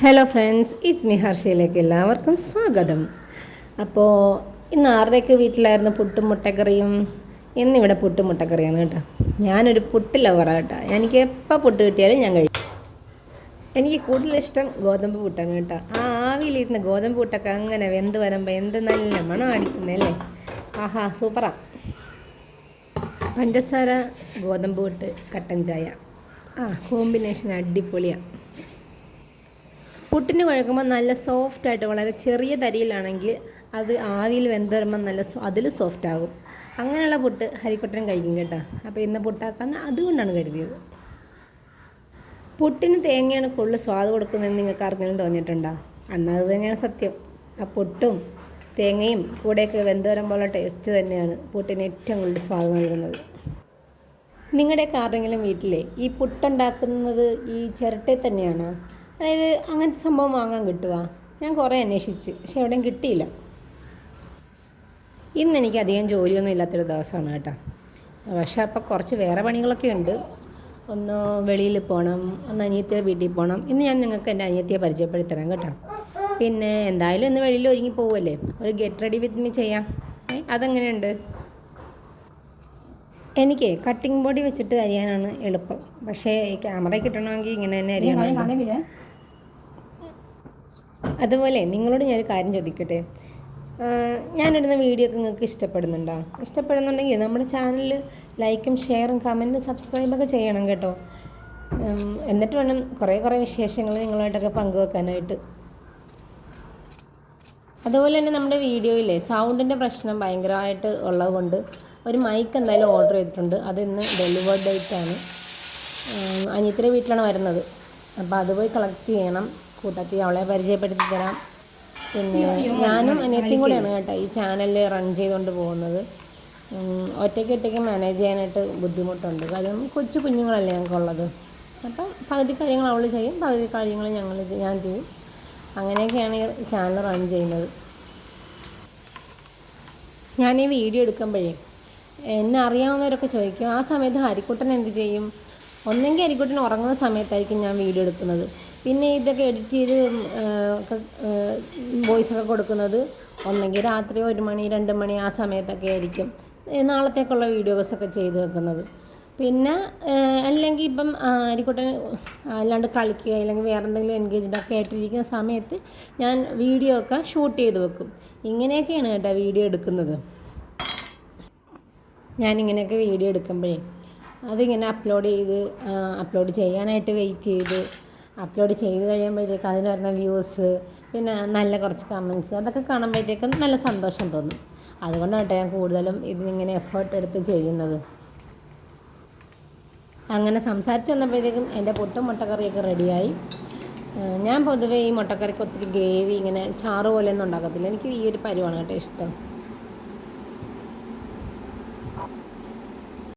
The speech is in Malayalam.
ഹലോ ഫ്രണ്ട്സ് ഇറ്റ്സ് മി ഹർഷയിലേക്ക് എല്ലാവർക്കും സ്വാഗതം. അപ്പോൾ ഇന്ന് ആരുടെയൊക്കെ വീട്ടിലായിരുന്നു പുട്ടും മുട്ടക്കറിയും? ഇന്നിവിടെ പുട്ടും മുട്ടക്കറിയാണ് കേട്ടോ. ഞാനൊരു പുട്ട് ലവറാണ് കേട്ടോ. എനിക്ക് എപ്പോൾ പുട്ട് കിട്ടിയാലും ഞാൻ കഴിക്കും. എനിക്ക് കൂടുതലിഷ്ടം ഗോതമ്പ് പുട്ടാണ് കേട്ടോ. ആ ആവിയിലിരുന്ന ഗോതമ്പ് പുട്ടൊക്കെ അങ്ങനെ വെന്ത് വരുമ്പോൾ എന്ത് നല്ല മണം അടിക്കുന്നല്ലേ ആഹാ സൂപ്പറാ. പഞ്ചസാര ഗോതമ്പ് പുട്ട് കട്ടൻ ചായ. ആ കോമ്പിനേഷൻ അടിപൊളിയാണ് പുട്ടിന് കുഴക്കുമ്പോൾ നല്ല സോഫ്റ്റ് ആയിട്ട് വളരെ ചെറിയ തരിയിലാണെങ്കിൽ അത് ആവിയിൽ വെന്ത് വരുമ്പോൾ നല്ല അതിൽ സോഫ്റ്റ് ആകും. അങ്ങനെയുള്ള പുട്ട് ഹരിക്കുട്ടൻ കഴിക്കും കേട്ടോ. അപ്പോൾ ഇന്ന് പുട്ടാക്കാന്ന് അതുകൊണ്ടാണ് കരുതിയത്. പുട്ടിന് തേങ്ങയാണ് കൂടുതൽ സ്വാദ് കൊടുക്കുന്നതെന്ന് നിങ്ങൾക്ക് ആർക്കെങ്കിലും തോന്നിയിട്ടുണ്ടോ? എന്നാൽ അത് തന്നെയാണ് സത്യം. ആ പുട്ടും തേങ്ങയും കൂടെയൊക്കെ വെന്ത് ടേസ്റ്റ് തന്നെയാണ് പുട്ടിന് ഏറ്റവും കൂടുതൽ സ്വാദ് നൽകുന്നത്. നിങ്ങളുടെയൊക്കെ ആരുടെങ്കിലും വീട്ടിലെ ഈ പുട്ടുണ്ടാക്കുന്നത് ഈ ചിരട്ടയിൽ തന്നെയാണ്? അതായത് അങ്ങനത്തെ സംഭവം വാങ്ങാൻ കിട്ടുക ഞാൻ കുറേ അന്വേഷിച്ച് പക്ഷെ എവിടെയും കിട്ടിയില്ല. ഇന്ന് എനിക്ക് അധികം ജോലിയൊന്നും ഇല്ലാത്തൊരു ദിവസമാണ് കേട്ടോ. പക്ഷെ അപ്പോൾ കുറച്ച് വേറെ പണികളൊക്കെ ഉണ്ട്. ഒന്ന് വെളിയിൽ പോകണം ഒന്ന് അനിയത്തിയുടെ വീട്ടിൽ പോകണം. ഇന്ന് ഞാൻ നിങ്ങൾക്ക് എന്റെ അനിയത്തിയെ പരിചയപ്പെടുത്തരാം കേട്ടോ. പിന്നെ എന്തായാലും ഇന്ന് വെളിയിൽ ഒരുങ്ങി പോവുമല്ലേ ഒരു ഗെറ്റ് റെഡി വിത്ത് മീ ചെയ്യാം. അതെങ്ങനെയുണ്ട്? എനിക്ക് കട്ടിംഗ് ബോഡി വെച്ചിട്ട് അരിയാനാണ് എളുപ്പം. പക്ഷേ ക്യാമറ കിട്ടണമെങ്കിൽ ഇങ്ങനെ തന്നെ അരിയണം അതുപോലെ നിങ്ങളോട് ഞാനൊരു കാര്യം ചോദിക്കട്ടെ? ഞാനിടുന്ന വീഡിയോ ഒക്കെ നിങ്ങൾക്ക് ഇഷ്ടപ്പെടുന്നുണ്ടോ? ഇഷ്ടപ്പെടുന്നുണ്ടെങ്കിൽ നമ്മുടെ ചാനലിൽ ലൈക്കും ഷെയറും കമന്റും സബ്സ്ക്രൈബൊക്കെ ചെയ്യണം കേട്ടോ. എന്നിട്ട് വേണം കുറേ കുറേ വിശേഷങ്ങൾ നിങ്ങളായിട്ടൊക്കെ പങ്കുവെക്കാനായിട്ട്. അതുപോലെ തന്നെ നമ്മുടെ വീഡിയോയിലെ സൗണ്ടിന്റെ പ്രശ്നം ഭയങ്കരമായിട്ട് ഉള്ളതുകൊണ്ട് ഒരു മൈക്ക് എന്തായാലും ഓർഡർ ചെയ്തിട്ടുണ്ട്. അത് ഇന്ന് ഡെലിവേർഡ് ഡേറ്റ് ആണ് അനിയത്തിന്റെ വീട്ടിലാണ് വരുന്നത്. അപ്പോൾ അത് പോയി കളക്ട് ചെയ്യണം. കൂട്ടത്തിൽ അവളെ പരിചയപ്പെടുത്തി തരാം. പിന്നെ ഞാനും അനിയത്തിയും കൂടെയാണ് കേട്ടോ ഈ ചാനൽ റൺ ചെയ്തുകൊണ്ട് പോകുന്നത്. ഒറ്റയ്ക്ക് ഒറ്റയ്ക്ക് മാനേജ് ചെയ്യാനായിട്ട് ബുദ്ധിമുട്ടുണ്ട്. കാര്യം കൊച്ചു കുഞ്ഞുങ്ങളല്ലേ ഞങ്ങൾക്കുള്ളത്. അപ്പം പകുതി കാര്യങ്ങൾ അവൾ ചെയ്യും പകുതി കാര്യങ്ങൾ ഞങ്ങൾ ഞാൻ ചെയ്യും. അങ്ങനെയൊക്കെയാണ് ഈ ചാനൽ റൺ ചെയ്യുന്നത്. ഞാൻ ഈ വീഡിയോ എടുക്കുമ്പോഴേ എന്നെ അറിയാവുന്നവരൊക്കെ ചോദിക്കും ആ സമയത്ത് ഹരിക്കുട്ടൻ എന്ത് ചെയ്യും? ഒന്നെങ്കിൽ ഹരിക്കുട്ടൻ ഉറങ്ങുന്ന സമയത്തായിരിക്കും ഞാൻ വീഡിയോ എടുക്കുന്നത്. പിന്നെ ഇതൊക്കെ എഡിറ്റ് ചെയ്ത് വോയിസ് ഒക്കെ കൊടുക്കുന്നത് ഒന്നെങ്കിൽ രാത്രി ഒരു മണി രണ്ട് മണി ആ സമയത്തൊക്കെ ആയിരിക്കും. നാളത്തേക്കുള്ള വീഡിയോസൊക്കെ ചെയ്ത് വെക്കുന്നത്. പിന്നെ അല്ലെങ്കിൽ ഇപ്പം അരിക്കുട്ടൻ അല്ലാണ്ട് കളിക്കുക അല്ലെങ്കിൽ വേറെ എന്തെങ്കിലും എൻഗേജ്ഡ് ഒക്കെ ആയിട്ടിരിക്കുന്ന സമയത്ത് ഞാൻ വീഡിയോ ഒക്കെ ഷൂട്ട് ചെയ്ത് വെക്കും. ഇങ്ങനെയൊക്കെയാണ് കേട്ടോ വീഡിയോ എടുക്കുന്നത്. ഞാനിങ്ങനെയൊക്കെ വീഡിയോ എടുക്കുമ്പോഴേ അതിങ്ങനെ അപ്ലോഡ് ചെയ്ത് അപ്ലോഡ് ചെയ്യാനായിട്ട് വെയിറ്റ് ചെയ്ത് അപ്ലോഡ് ചെയ്ത് കഴിയുമ്പോഴത്തേക്ക് അതിന് വരുന്ന വ്യൂസ് പിന്നെ നല്ല കുറച്ച് കമൻസ് അതൊക്കെ കാണുമ്പോഴത്തേക്കും നല്ല സന്തോഷം തോന്നും. അതുകൊണ്ടാണ് ഞാൻ കൂടുതലും ഇതിനിങ്ങനെ എഫേർട്ട് എടുത്ത് ചെയ്യുന്നത്. അങ്ങനെ സംസാരിച്ച് വന്നപ്പോഴത്തേക്കും എന്റെ പുട്ടും മുട്ടക്കറിയൊക്കെ റെഡിയായി ഞാൻ പൊതുവേ ഈ മുട്ടക്കറിക്ക് ഒത്തിരി ഗ്രേവി ഇങ്ങനെ ചാറ് പോലെയൊന്നും ഉണ്ടാക്കത്തില്ല. എനിക്ക് ഈ ഒരു പരുവാണ് കേട്ടോ ഇഷ്ടം.